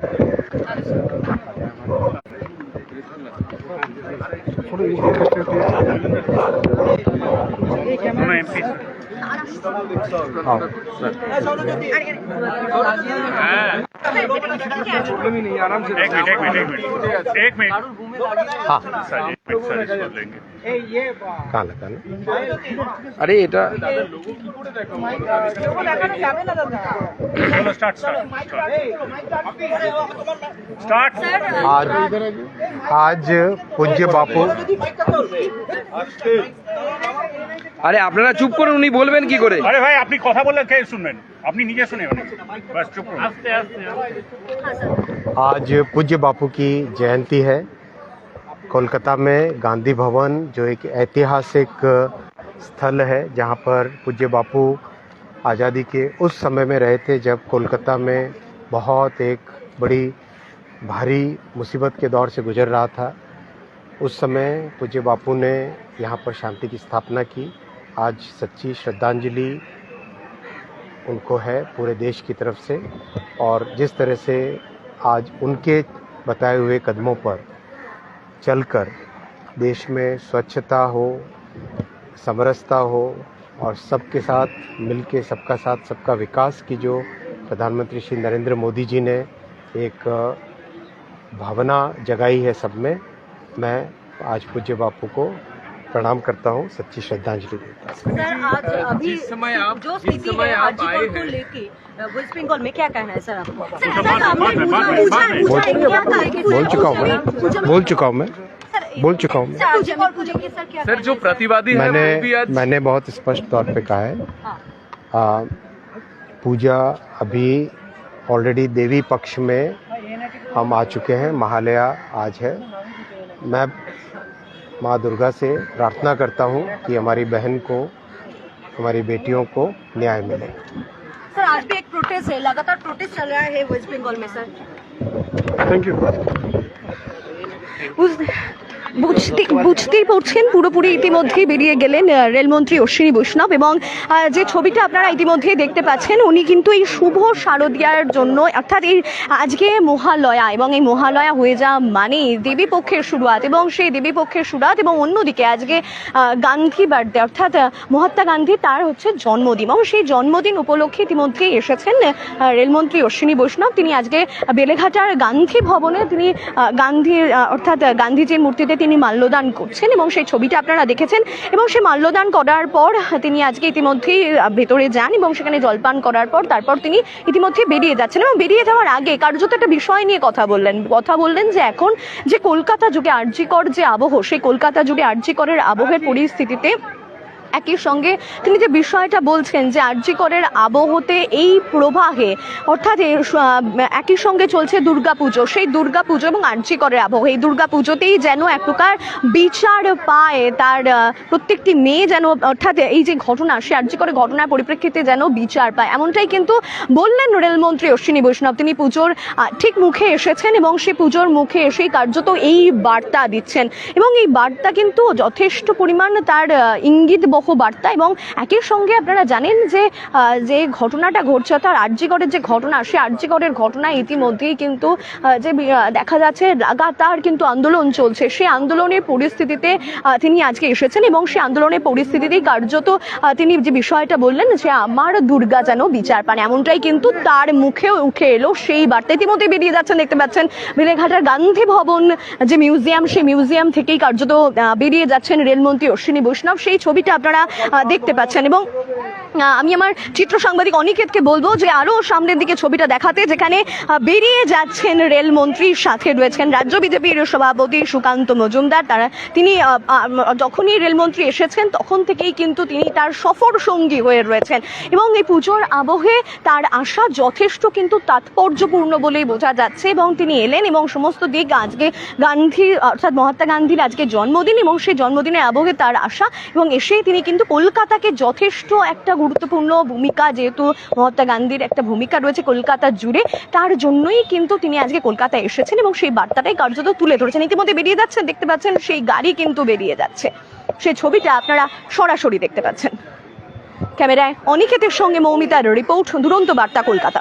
Voorzitter, ik ben hier aan het einde van mijn reis. Ik ben hier aan het einde van mijn reis. Ik ben hier aan het einde van mijn reis. কোনো MP হ্যাঁ एक minute एक minute एक minute एक minute हाँ sir एक minute sir इसको लेंगे कहाँ लगा ना अरे এটা चलो स्टार्ट स्टार्ट स्टार्ट आज आज पूज्य बापू আরে আপনারা চুপ করুন উনি বলবেন কি করে আরে ভাই আপনি কথা বললে কে শুনবেন আপনি নিজে শুনে বাস চুপ করুন আস্তে আস্তে आज पूज्य बापू की जयंती है कोलकाता में गांधी भवन जो एक ऐतिहासिक स्थल है जहां पर पूज्य बापू आज़ादी के उस समय में रहे थे जब कोलकाता में बहुत एक बड़ी भारी मुसीबत के दौर से गुजर रहा था उस समय पूज्य बापू ने यहाँ पर शांति की स्थापना की आज सच्ची श्रद्धांजलि उनको है पूरे देश की तरफ़ से। और जिस तरह से आज उनके बताए हुए कदमों पर चलकर देश में स्वच्छता हो, समरसता हो और सबके साथ, मिलके सबका साथ, सबका विकास की जो प्रधानमंत्री श्री नरेंद्र मोदी जी ने एक भावना जगाई है सब में, मैं आज पूज्य बापू को प्रणाम करता हूँ सच्ची श्रद्धांजलि देता हूँ। जो स्थिति है को लेके में क्या कहना है सर आपको? बोल चुका हूँ। मैं। बोल चुका हूँ मैं। बोल चुका हूँ सर जो प्रतिवादी मैंने मैंने बहुत स्पष्ट तौर पे कहा है। पूजा अभी ऑलरेडी देवी पक्ष में हम आ चुके हैं महालया आज है। मैं माँ दुर्गा से प्रार्थना करता हूँ कि हमारी बहन को हमारी बेटियों को न्याय मिले। सर आज भी एक प्रोटेस्ट है लगातार प्रोटेस्ट चल रहा है वेस्ट बंगाल में सर। थैंक यू उस বুঝতে বুঝতেই পারছেন, পুরোপুরি ইতিমধ্যেই বেরিয়ে গেলেন রেলমন্ত্রী অশ্বিনী বৈষ্ণব এবং যে ছবিটা আপনারা ইতিমধ্যেই দেখতে পাচ্ছেন, উনি কিন্তু এই শুভ শারদিয়ার জন্য, অর্থাৎ এই আজকে মহালয়া এবং এই মহালয়া হয়ে যাওয়া মানে দেবী পক্ষের শুরুয়াত এবং সেই দেবী পক্ষের শুরুয়াত এবং অন্যদিকে আজকে গান্ধী বার্থডে, অর্থাৎ মহাত্মা গান্ধী তার হচ্ছে জন্মদিন এবং সেই জন্মদিন উপলক্ষে ইতিমধ্যেই এসেছেন রেলমন্ত্রী অশ্বিনী বৈষ্ণব। তিনি আজকে বেলেঘাটার গান্ধী ভবনে তিনি গান্ধীর অর্থাৎ গান্ধীজির মূর্তিতে তিনি মাল্যদান করছেন এবং সেই ছবিটা আপনারা দেখেছেন এবং সেই মাল্যদান করার পর তিনি আজকে ইতিমধ্যেই ভেতরে যান এবং সেখানে জলপান করার পর তারপর তিনি ইতিমধ্যে বেরিয়ে যাচ্ছেন এবং বেরিয়ে যাওয়ার আগে কার্যত একটা বিষয় নিয়ে কথা বললেন। কথা বললেন যে এখন যে কলকাতা যুগে আর্যিকর যে আবহ, সেই কলকাতা যুগে আর্যিকরের আবহের পরিস্থিতিতে একই সঙ্গে তিনি যে বিষয়টা বলছেন যে আর্যিকরের আবহতে এই প্রবাহে, অর্থাৎ একই সঙ্গে চলছে দুর্গাপুজো, সেই দুর্গাপুজো এবং আর্যিকরের আবহ, এই দুর্গাপুজোতেই যেন এক প্রকার বিচার পায় তার প্রত্যেকটি মেয়ে যেন, অর্থাৎ এই যে ঘটনা, সে আর্যিকরের ঘটনার পরিপ্রেক্ষিতে যেন বিচার পায়। এমনটাই কিন্তু বললেন রেলমন্ত্রী অশ্বিনী বৈষ্ণব। তিনি পুজোর ঠিক মুখে এসেছেন এবং সে পুজোর মুখে এসেই কার্যত এই বার্তা দিচ্ছেন। এবং এই বার্তা কিন্তু যথেষ্ট পরিমাণ তার ইঙ্গিত বহ বার্তা এবং একই সঙ্গে আপনারা জানেন যে যে ঘটনাটা ঘটছে, অর্থাৎ আর্যিকরের যে ঘটনা, সে আর্যিকরের ঘটনা ইতিমধ্যেই কিন্তু যে দেখা যাচ্ছে লাগাতার কিন্তু আন্দোলন চলছে। সেই আন্দোলনের পরিস্থিতিতে তিনি আজকে এসেছেন এবং সেই আন্দোলনের পরিস্থিতিতেই কার্যত তিনি যে বিষয়টা বললেন যে, আমার দুর্গা যেন বিচার পান। এমনটাই কিন্তু তার মুখে উঠে এলো সেই বার্তা। ইতিমধ্যে বেরিয়ে যাচ্ছেন, দেখতে পাচ্ছেন বেলেঘাটার গান্ধী ভবন যে মিউজিয়াম, সেই মিউজিয়াম থেকেই কার্যত বেরিয়ে যাচ্ছেন রেলমন্ত্রী অশ্বিনী বৈষ্ণব। সেই ছবিটা আপনারা আহ, দেখতে পাচ্ছেন এবং আমি আমার চিত্র সাংবাদিক অনিকেতকে বলব যে আরও সামনের দিকে ছবিটা দেখাতে, যেখানে বেরিয়ে যাচ্ছেন রেলমন্ত্রীর সাথে রয়েছেন রাজ্য বিজেপির সভাপতি সুকান্ত মজুমদার। তারা, তিনি যখনই রেলমন্ত্রী এসেছেন, তখন থেকেই কিন্তু তিনি তার সফর সঙ্গী হয়ে রয়েছেন। এবং এই পুজোর আবহে তার আসা যথেষ্ট কিন্তু তাৎপর্যপূর্ণ বলেই বোঝা যাচ্ছে। এবং তিনি এলেন এবং সমস্ত দিক আজকে গান্ধী, অর্থাৎ মহাত্মা গান্ধীর আজকে জন্মদিন এবং সেই জন্মদিনের আবহে তার আসা এবং এসেই তিনি কিন্তু কলকাতাকে যথেষ্ট একটা গুরুত্বপূর্ণ ভূমিকা যেহেতু মহাত্মা গান্ধীর একটা ভূমিকা রয়েছে কলকাতা জুড়ে, তার জন্যই কিন্তু তিনি আজকে কলকাতায় এসেছেন এবং সেই বার্তাটাই কার্যত তুলে ধরেছেন। ইতিমধ্যে বেরিয়ে যাচ্ছেন, দেখতে পাচ্ছেন সেই গাড়ি কিন্তু বেরিয়ে যাচ্ছে। সেই ছবিটা আপনারা সরাসরি দেখতে পাচ্ছেন। ক্যামেরায় অনিকেতের সঙ্গে মৌমিতার রিপোর্ট, দুরন্ত বার্তা কলকাতা।